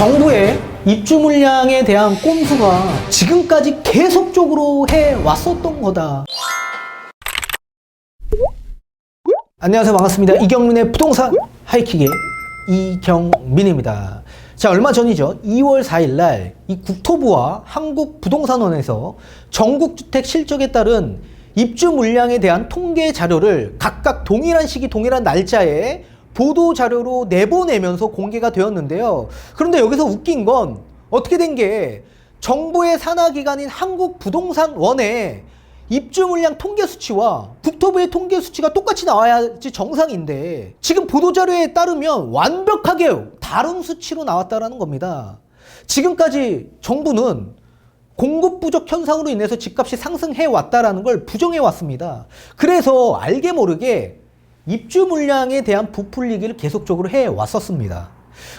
정부의 입주 물량에 대한 꼼수가 지금까지 계속적으로 해 왔었던 거다. 안녕하세요. 반갑습니다. 이경민의 부동산 하이킥의 이경민입니다. 자, 얼마 전이죠. 2월 4일 날 이 국토부와 한국부동산원에서 전국주택 실적에 따른 입주 물량에 대한 통계 자료를 각각 동일한 시기 동일한 날짜에 보도 자료로 내보내면서 공개가 되었는데요. 그런데 여기서 웃긴 건 어떻게 된 게 정부의 산하 기관인 한국부동산원에 입주 물량 통계 수치와 국토부의 통계 수치가 똑같이 나와야지 정상인데 지금 보도 자료에 따르면 완벽하게 다른 수치로 나왔다라는 겁니다. 지금까지 정부는 공급 부족 현상으로 인해서 집값이 상승해 왔다라는 걸 부정해 왔습니다. 그래서 알게 모르게 입주 물량에 대한 부풀리기를 계속적으로 해 왔었습니다.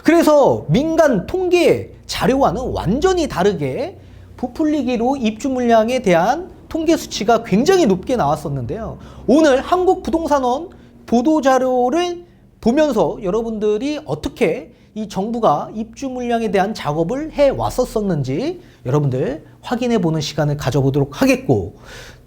그래서 민간 통계 자료와는 완전히 다르게 부풀리기로 입주 물량에 대한 통계 수치가 굉장히 높게 나왔었는데요. 오늘 한국 부동산원 보도 자료를 보면서 여러분들이 어떻게 이 정부가 입주 물량에 대한 작업을 해 왔었었는지 여러분들 확인해 보는 시간을 가져보도록 하겠고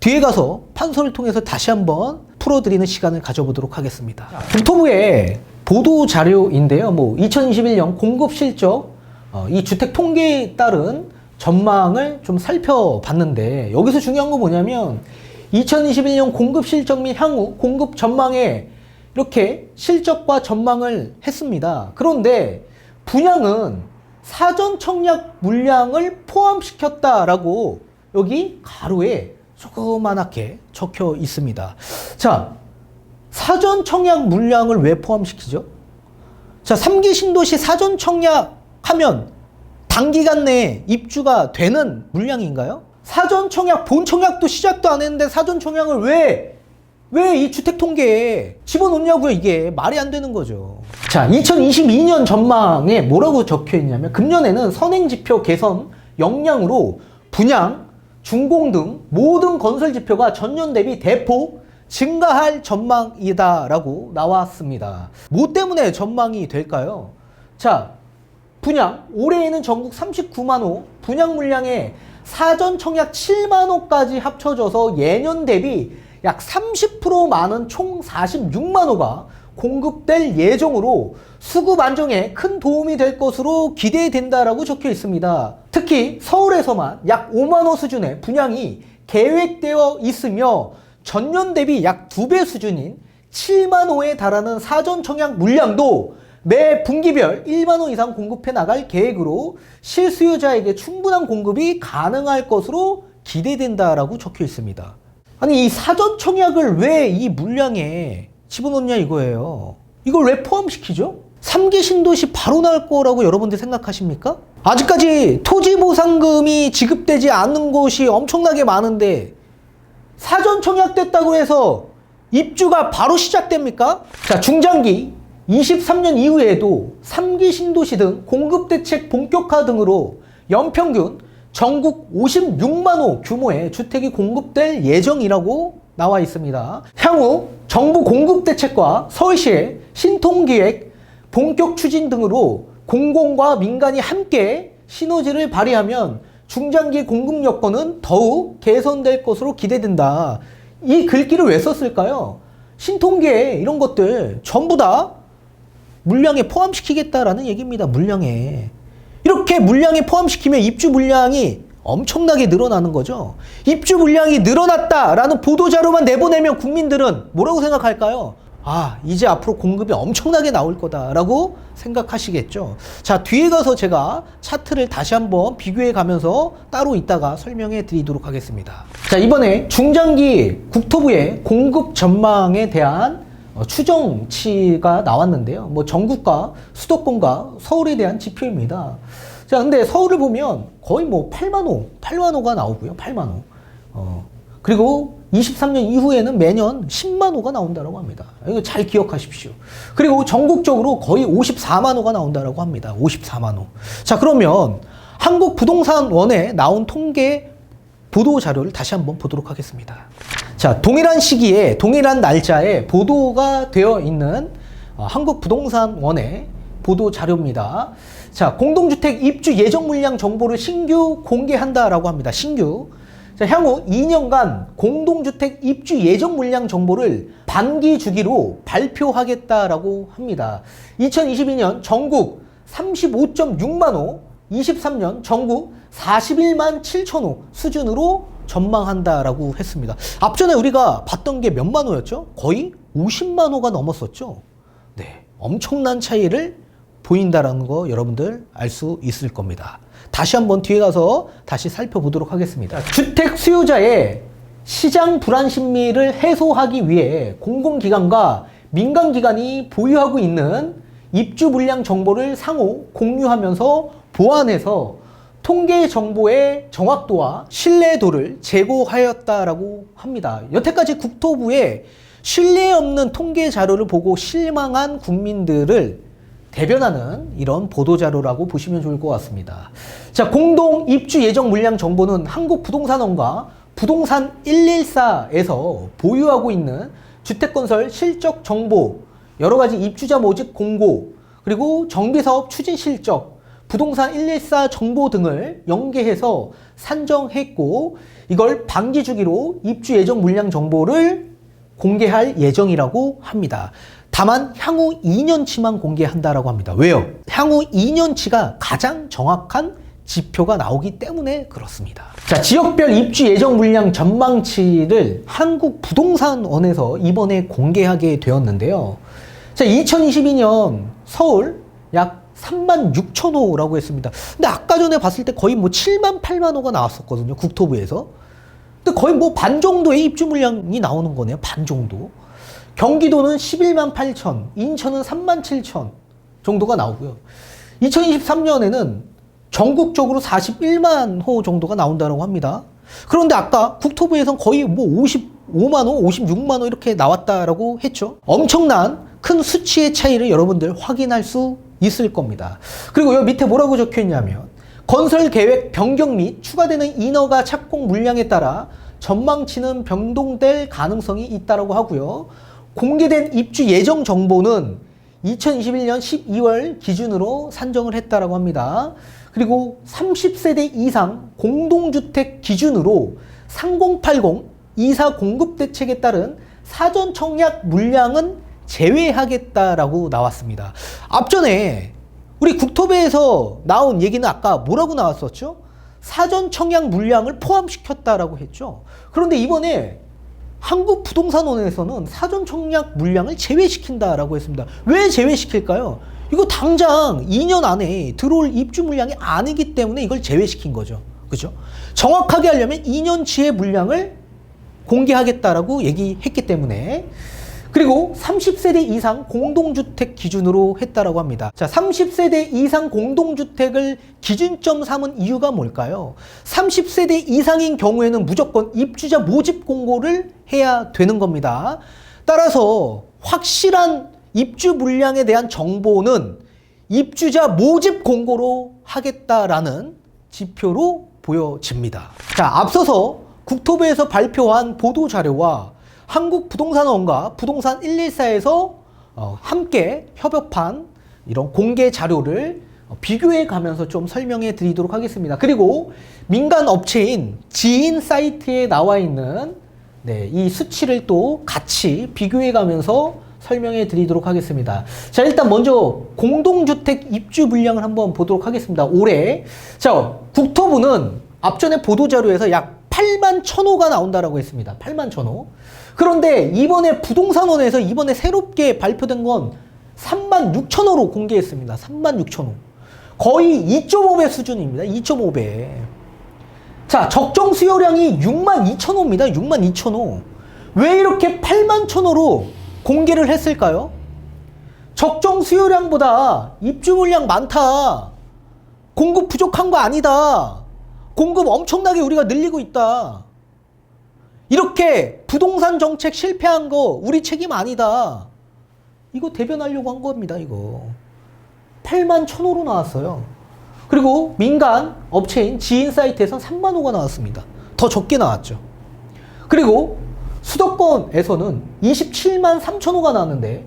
뒤에 가서 판서를 통해서 다시 한번 풀어드리는 시간을 가져보도록 하겠습니다. 국토부의 보도 자료인데요. 뭐 2021년 공급 실적 어, 이 주택 통계에 따른 전망을 좀 살펴봤는데 여기서 중요한 건 뭐냐면 2021년 공급 실적 및 향후 공급 전망에 이렇게 실적과 전망을 했습니다. 그런데 분양은 사전 청약 물량을 포함시켰다라고 여기 가로에 조그만하게 적혀 있습니다. 자, 사전 청약 물량을 왜 포함시키죠? 자, 3기 신도시 사전 청약하면 단기간 내에 입주가 되는 물량인가요? 사전 청약, 본 청약도 시작도 안 했는데 사전 청약을 왜, 왜 이 주택 통계에 집어넣냐고요, 이게. 말이 안 되는 거죠. 자, 2022년 전망에 뭐라고 적혀 있냐면, 금년에는 선행지표 개선 역량으로 분양, 준공 등 모든 건설 지표가 전년 대비 대폭 증가할 전망이다라고 나왔습니다. 뭐 때문에 전망이 될까요? 자, 분양 올해에는 전국 39만 호 분양 물량의 사전 청약 7만 호까지 합쳐져서 예년 대비 약 30% 많은 총 46만 호가 공급될 예정으로 수급 안정에 큰 도움이 될 것으로 기대된다라고 적혀 있습니다. 특히 서울에서만 약 5만 호 수준의 분양이 계획되어 있으며 전년 대비 약두배 수준인 7만 호에 달하는 사전 청약 물량도 매 분기별 1만 호 이상 공급해 나갈 계획으로 실수요자에게 충분한 공급이 가능할 것으로 기대된다라고 적혀 있습니다. 아니 이 사전 청약을 왜 이 물량에 집어넣냐 이거예요. 이걸 왜 포함시키죠? 3기 신도시 바로 나올 거라고 여러분들 생각하십니까? 아직까지 토지 보상금이 지급되지 않는 곳이 엄청나게 많은데 사전 청약됐다고 해서 입주가 바로 시작됩니까? 자, 중장기 23년 이후에도 3기 신도시 등 공급 대책 본격화 등으로 연평균 전국 56만 호 규모의 주택이 공급될 예정이라고 나와 있습니다. 향후 정부 공급 대책과 서울시의 신통기획 본격 추진 등으로 공공과 민간이 함께 시너지를 발휘하면 중장기 공급 여건은 더욱 개선될 것으로 기대된다. 이 글귀를 왜 썼을까요? 신통계에 이런 것들 전부 다 물량에 포함시키겠다라는 얘기입니다. 물량에. 이렇게 물량에 포함시키면 입주 물량이 엄청나게 늘어나는 거죠. 입주 물량이 늘어났다라는 보도자료만 내보내면 국민들은 뭐라고 생각할까요? 아, 이제 앞으로 공급이 엄청나게 나올 거다라고 생각하시겠죠. 자, 뒤에 가서 제가 차트를 다시 한번 비교해 가면서 따로 이따가 설명해 드리도록 하겠습니다. 자, 이번에 중장기 국토부의 공급 전망에 대한 어, 추정치가 나왔는데요. 뭐 전국과 수도권과 서울에 대한 지표입니다. 자, 근데 서울을 보면 거의 뭐 8만 호, 8만 호가 나오고요. 8만 호. 어, 그리고 23년 이후에는 매년 10만 호가 나온다고 합니다. 이거 잘 기억하십시오. 그리고 전국적으로 거의 54만 호가 나온다고 합니다. 54만 호. 자, 그러면 한국 부동산원에 나온 통계 보도 자료를 다시 한번 보도록 하겠습니다. 자, 동일한 시기에 동일한 날짜에 보도가 되어 있는 어, 한국부동산원의 보도 자료입니다. 자, 공동주택 입주 예정 물량 정보를 신규 공개한다라고 합니다. 신규. 자, 향후 2년간 공동주택 입주 예정 물량 정보를 반기 주기로 발표하겠다라고 합니다. 2022년 전국 35.6만 호, 23년 전국 41만 7천 호 수준으로 전망한다라고 했습니다. 앞전에 우리가 봤던 게 몇만 호였죠? 거의 50만 호가 넘었었죠. 네. 엄청난 차이를 보인다라는 거 여러분들 알 수 있을 겁니다. 다시 한번 뒤에 가서 다시 살펴보도록 하겠습니다. 주택 수요자의 시장 불안 심리를 해소하기 위해 공공기관과 민간기관이 보유하고 있는 입주 물량 정보를 상호 공유하면서 보완해서 통계 정보의 정확도와 신뢰도를 제고하였다라고 합니다. 여태까지 국토부에 신뢰 없는 통계 자료를 보고 실망한 국민들을 대변하는 이런 보도자료라고 보시면 좋을 것 같습니다. 자, 공동 입주 예정 물량 정보는 한국부동산원과 부동산 114에서 보유하고 있는 주택건설 실적 정보, 여러 가지 입주자 모집 공고, 그리고 정비사업 추진 실적, 부동산 114 정보 등을 연계해서 산정했고, 이걸 반기 주기로 입주 예정 물량 정보를 공개할 예정이라고 합니다. 다만 향후 2년치만 공개한다라고 합니다. 왜요? 향후 2년치가 가장 정확한 지표가 나오기 때문에 그렇습니다. 자, 지역별 입주 예정 물량 전망치를 한국 부동산원에서 이번에 공개하게 되었는데요. 자, 2022년 서울 약 3만 6천 호라고 했습니다. 근데 아까 전에 봤을 때 거의 뭐 7만 8만 호가 나왔었거든요. 국토부에서. 근데 거의 뭐 반 정도의 입주 물량이 나오는 거네요. 반 정도. 경기도는 11만 8천, 인천은 3만 7천 정도가 나오고요. 2023년에는 전국적으로 41만 호 정도가 나온다고 합니다. 그런데 아까 국토부에선 거의 뭐 55만 호, 56만 호 이렇게 나왔다라고 했죠. 엄청난 큰 수치의 차이를 여러분들 확인할 수 있을 겁니다. 그리고 여기 밑에 뭐라고 적혀 있냐면 건설 계획 변경 및 추가되는 인허가 착공 물량에 따라 전망치는 변동될 가능성이 있다라고 하고요. 공개된 입주 예정 정보는 2021년 12월 기준으로 산정을 했다라고 합니다. 그리고 30세대 이상 공동주택 기준으로 3080 이사 공급 대책에 따른 사전 청약 물량은 제외하겠다라고 나왔습니다. 앞전에 우리 국토부에서 나온 얘기는 아까 뭐라고 나왔었죠? 사전 청약 물량을 포함시켰다라고 했죠. 그런데 이번에 한국부동산원에서는 사전 청약 물량을 제외시킨다라고 했습니다. 왜 제외시킬까요? 이거 당장 2년 안에 들어올 입주 물량이 아니기 때문에 이걸 제외시킨 거죠. 그죠? 정확하게 하려면 2년치의 물량을 공개하겠다라고 얘기했기 때문에 그리고 30세대 이상 공동주택 기준으로 했다라고 합니다. 자, 30세대 이상 공동주택을 기준점 삼은 이유가 뭘까요? 30세대 이상인 경우에는 무조건 입주자 모집 공고를 해야 되는 겁니다. 따라서 확실한 입주 물량에 대한 정보는 입주자 모집 공고로 하겠다라는 지표로 보여집니다. 자, 앞서서 국토부에서 발표한 보도 자료와 한국부동산원과 부동산 114에서 어, 함께 협업한 이런 공개 자료를 어, 비교해 가면서 좀 설명해 드리도록 하겠습니다. 그리고 민간 업체인 지인 사이트에 나와 있는 네, 이 수치를 또 같이 비교해 가면서 설명해 드리도록 하겠습니다. 자, 일단 먼저 공동주택 입주 물량을 한번 보도록 하겠습니다. 올해. 자, 국토부는 앞전에 보도자료에서 약 8만 천호가 나온다라고 했습니다. 8만 천호. 그런데 이번에 부동산원에서 이번에 새롭게 발표된 건 3만 6천호로 공개했습니다. 3만 6천호. 거의 2.5배 수준입니다. 2.5배. 자, 적정 수요량이 6만 2천호입니다. 6만 2천호. 왜 이렇게 8만 천호로 공개를 했을까요? 적정 수요량보다 입주 물량 많다. 공급 부족한 거 아니다. 공급 엄청나게 우리가 늘리고 있다. 이렇게 부동산 정책 실패한 거 우리 책임 아니다. 이거 대변하려고 한 겁니다, 이거. 8만 천호로 나왔어요. 그리고 민간 업체인 지인 사이트에선 3만 호가 나왔습니다. 더 적게 나왔죠. 그리고 수도권에서는 27만 3천 호가 나왔는데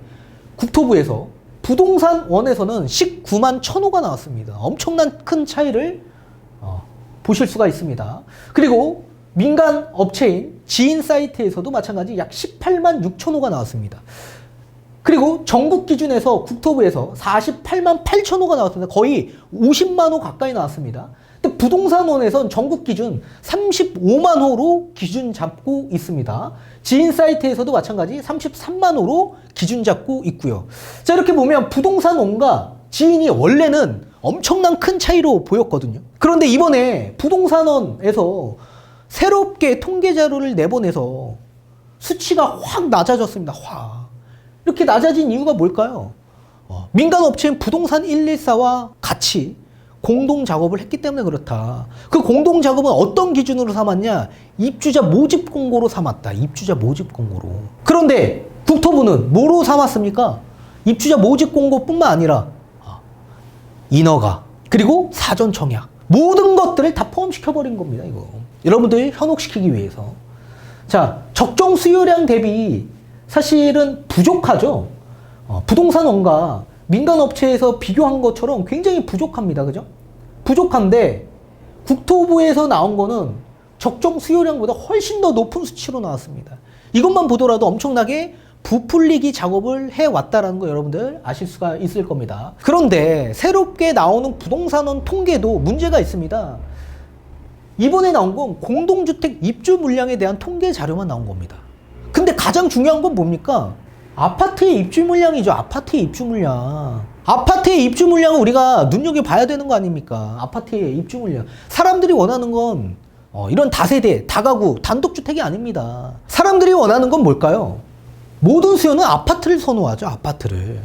국토부에서 부동산 원에서는 19만 1,000호가 나왔습니다. 엄청난 큰 차이를 어, 보실 수가 있습니다. 그리고 민간 업체인 지인 사이트에서도 마찬가지 약 18만 6천 호가 나왔습니다. 그리고 전국 기준에서 국토부에서 48만 8천 호가 나왔습니다. 거의 50만 호 가까이 나왔습니다. 근데 부동산원에선 전국 기준 35만 호로 기준 잡고 있습니다. 지인 사이트에서도 마찬가지 33만 호로 기준 잡고 있고요. 자 이렇게 보면 부동산원과 지인이 원래는 엄청난 큰 차이로 보였거든요. 그런데 이번에 부동산원에서 새롭게 통계 자료를 내보내서 수치가 확 낮아졌습니다. 확. 이렇게 낮아진 이유가 뭘까요? 어, 민간 업체인 부동산 114와 같이 공동 작업을 했기 때문에 그렇다. 그 공동 작업은 어떤 기준으로 삼았냐? 입주자 모집 공고로 삼았다. 입주자 모집 공고로. 그런데 국토부는 뭐로 삼았습니까? 입주자 모집 공고뿐만 아니라 아, 인허가 그리고 사전 청약 모든 것들을 다 포함시켜 버린 겁니다. 이거 여러분들 현혹시키기 위해서. 자 적정 수요량 대비 사실은 부족하죠. 어, 부동산원과 민간 업체에서 비교한 것처럼 굉장히 부족합니다. 그죠? 부족한데 국토부에서 나온 거는 적정 수요량보다 훨씬 더 높은 수치로 나왔습니다. 이것만 보더라도 엄청나게 부풀리기 작업을 해왔다라는 거 여러분들 아실 수가 있을 겁니다. 그런데 새롭게 나오는 부동산원 통계도 문제가 있습니다. 이번에 나온 건 공동주택 입주 물량에 대한 통계 자료만 나온 겁니다. 근데 가장 중요한 건 뭡니까? 아파트의 입주 물량이죠. 아파트의 입주 물량. 아파트의 입주 물량은 우리가 눈여겨봐야 되는 거 아닙니까? 아파트의 입주 물량. 사람들이 원하는 건 어, 이런 다세대, 다가구, 단독주택이 아닙니다. 사람들이 원하는 건 뭘까요? 모든 수요는 아파트를 선호하죠. 아파트를.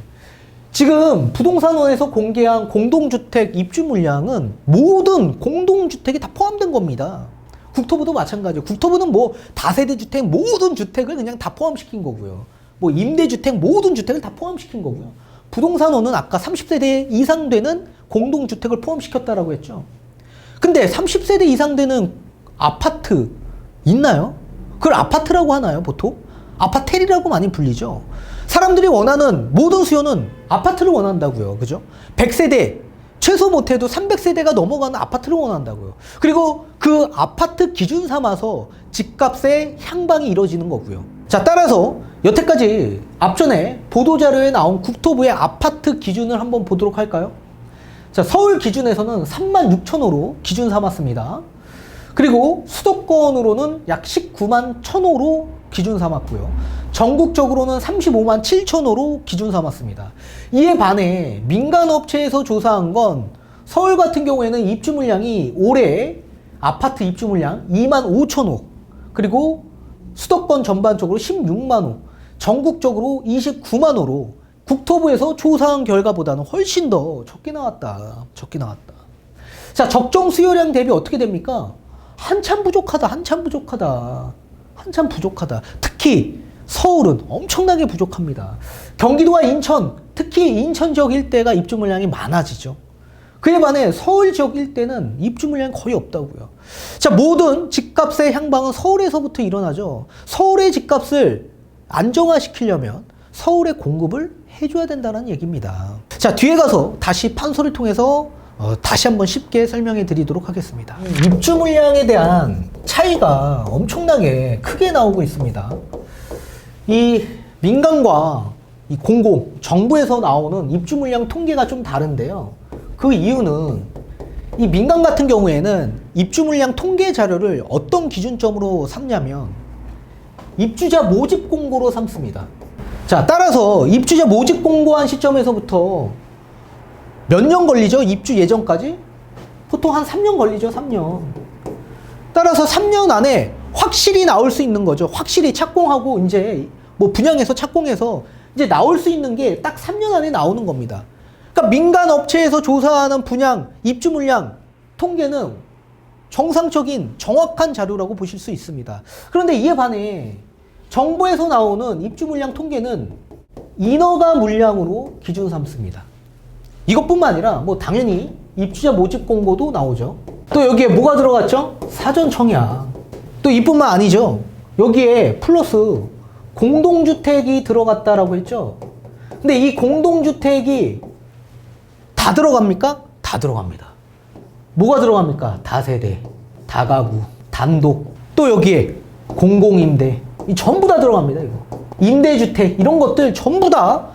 지금 부동산원에서 공개한 공동주택 입주 물량은 모든 공동주택이 다 포함된 겁니다. 국토부도 마찬가지예요. 국토부는 뭐 다세대 주택 모든 주택을 그냥 다 포함시킨 거고요. 뭐 임대주택 모든 주택을 다 포함시킨 거고요. 부동산원은 아까 30세대 이상 되는 공동주택을 포함시켰다라고 했죠. 근데 30세대 이상 되는 아파트 있나요? 그걸 아파트라고 하나요, 보통? 아파텔이라고 많이 불리죠. 사람들이 원하는 모든 수요는 아파트를 원한다고요. 그죠? 100세대, 최소 못해도 300세대가 넘어가는 아파트를 원한다고요. 그리고 그 아파트 기준 삼아서 집값의 향방이 이루어지는 거고요. 자, 따라서 여태까지 앞전에 보도자료에 나온 국토부의 아파트 기준을 한번 보도록 할까요? 자, 서울 기준에서는 3만 6천호로 기준 삼았습니다. 그리고 수도권으로는 약 19만 1천호로 기준 삼았고요. 전국적으로는 35만 7천 호로 기준 삼았습니다. 이에 반해 민간 업체에서 조사한 건 서울 같은 경우에는 입주 물량이 올해 아파트 입주 물량 2만 5천 호 그리고 수도권 전반적으로 16만 호, 전국적으로 29만 호로 국토부에서 조사한 결과보다는 훨씬 더 적게 나왔다. 적게 나왔다. 자, 적정 수요량 대비 어떻게 됩니까? 한참 부족하다. 한참 부족하다. 한참 부족하다. 특히 서울은 엄청나게 부족합니다. 경기도와 인천, 특히 인천 지역 일대가 입주 물량이 많아지죠. 그에 반해 서울 지역 일대는 입주 물량이 거의 없다고요. 자, 모든 집값의 향방은 서울에서부터 일어나죠. 서울의 집값을 안정화시키려면 서울의 공급을 해줘야 된다는 얘기입니다. 자, 뒤에 가서 다시 판소를 통해서 어, 다시 한번 쉽게 설명해 드리도록 하겠습니다. 입주 물량에 대한 차이가 엄청나게 크게 나오고 있습니다. 이 민간과 이 공공, 정부에서 나오는 입주 물량 통계가 좀 다른데요. 그 이유는 이 민간 같은 경우에는 입주 물량 통계 자료를 어떤 기준점으로 삼냐면 입주자 모집 공고로 삼습니다. 자, 따라서 입주자 모집 공고한 시점에서부터 몇 년 걸리죠? 입주 예정까지? 보통 한 3년 걸리죠, 3년. 따라서 3년 안에 확실히 나올 수 있는 거죠. 확실히 착공하고 이제 뭐 분양해서 착공해서 이제 나올 수 있는 게 딱 3년 안에 나오는 겁니다. 그러니까 민간 업체에서 조사하는 분양 입주 물량 통계는 정상적인 정확한 자료라고 보실 수 있습니다. 그런데 이에 반해 정부에서 나오는 입주 물량 통계는 인허가 물량으로 기준 삼습니다. 이것뿐만 아니라 뭐 당연히 입주자 모집 공고도 나오죠. 또 여기에 뭐가 들어갔죠? 사전 청약. 또 이뿐만 아니죠. 여기에 플러스 공동주택이 들어갔다라고 했죠. 근데 이 공동주택이 다 들어갑니까? 다 들어갑니다. 뭐가 들어갑니까? 다세대, 다가구, 단독, 또 여기에 공공임대. 이 전부 다 들어갑니다, 이거. 임대주택, 이런 것들 전부 다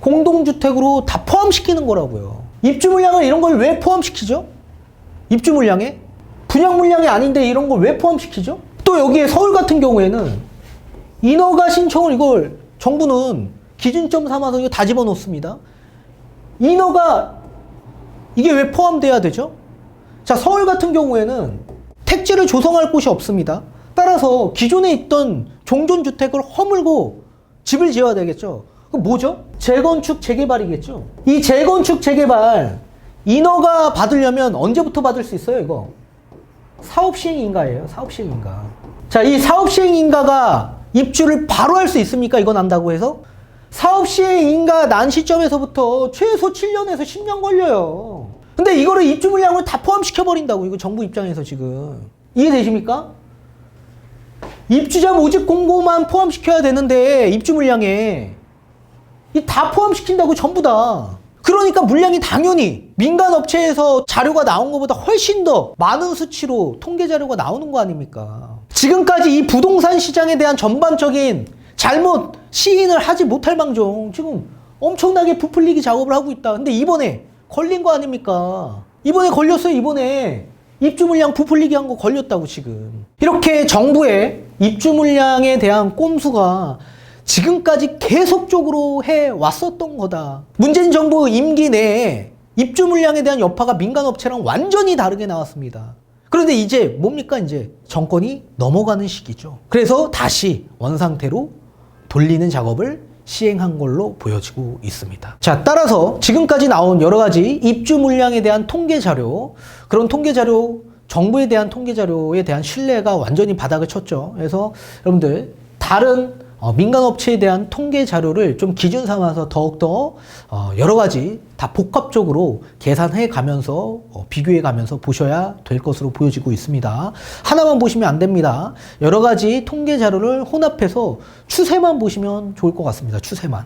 공동주택으로 다 포함시키는 거라고요. 입주 물량을 이런 걸 왜 포함시키죠? 입주 물량에? 분양 물량이 아닌데 이런 걸 왜 포함시키죠? 또 여기에 서울 같은 경우에는 인허가 신청을 이걸 정부는 기준점 삼아서 이거 다 집어넣습니다. 인허가 이게 왜 포함돼야 되죠? 자, 서울 같은 경우에는 택지를 조성할 곳이 없습니다. 따라서 기존에 있던 종전주택을 허물고 집을 지어야 되겠죠. 그럼 뭐죠? 재건축, 재개발이겠죠. 이 재건축, 재개발 인허가 받으려면 언제부터 받을 수 있어요, 이거? 사업 시행 인가예요, 사업 시행 인가. 자, 이 사업 시행 인가가 입주를 바로 할 수 있습니까? 이건 안다고 해서? 사업 시행 인가 난 시점에서부터 최소 7년에서 10년 걸려요. 근데 이거를 입주 물량을 다 포함시켜 버린다고, 이거 정부 입장에서 지금. 이해되십니까? 입주자 모집 공고만 포함시켜야 되는데, 입주 물량에. 이 다 포함시킨다고, 전부 다. 그러니까 물량이 당연히 민간 업체에서 자료가 나온 것보다 훨씬 더 많은 수치로 통계 자료가 나오는 거 아닙니까? 지금까지 이 부동산 시장에 대한 전반적인 잘못 시인을 하지 못할 망정 지금 엄청나게 부풀리기 작업을 하고 있다. 근데 이번에 걸린 거 아닙니까? 이번에 걸렸어요, 이번에. 입주 물량 부풀리기 한 거 걸렸다고 지금. 이렇게 정부의 입주 물량에 대한 꼼수가 지금까지 계속적으로 해 왔었던 거다. 문재인 정부 임기 내에 입주 물량에 대한 여파가 민간 업체랑 완전히 다르게 나왔습니다. 그런데 이제 뭡니까? 이제 정권이 넘어가는 시기죠. 그래서 다시 원상태로 돌리는 작업을 시행한 걸로 보여지고 있습니다. 자, 따라서 지금까지 나온 여러 가지 입주 물량에 대한 통계 자료, 그런 통계 자료, 정부에 대한 통계 자료에 대한 신뢰가 완전히 바닥을 쳤죠. 그래서 여러분들 다른 어, 민간 업체에 대한 통계 자료를 좀 기준 삼아서 더욱더 어, 여러 가지 다 복합적으로 계산해 가면서 어, 비교해 가면서 보셔야 될 것으로 보여지고 있습니다. 하나만 보시면 안 됩니다. 여러 가지 통계 자료를 혼합해서 추세만 보시면 좋을 것 같습니다. 추세만.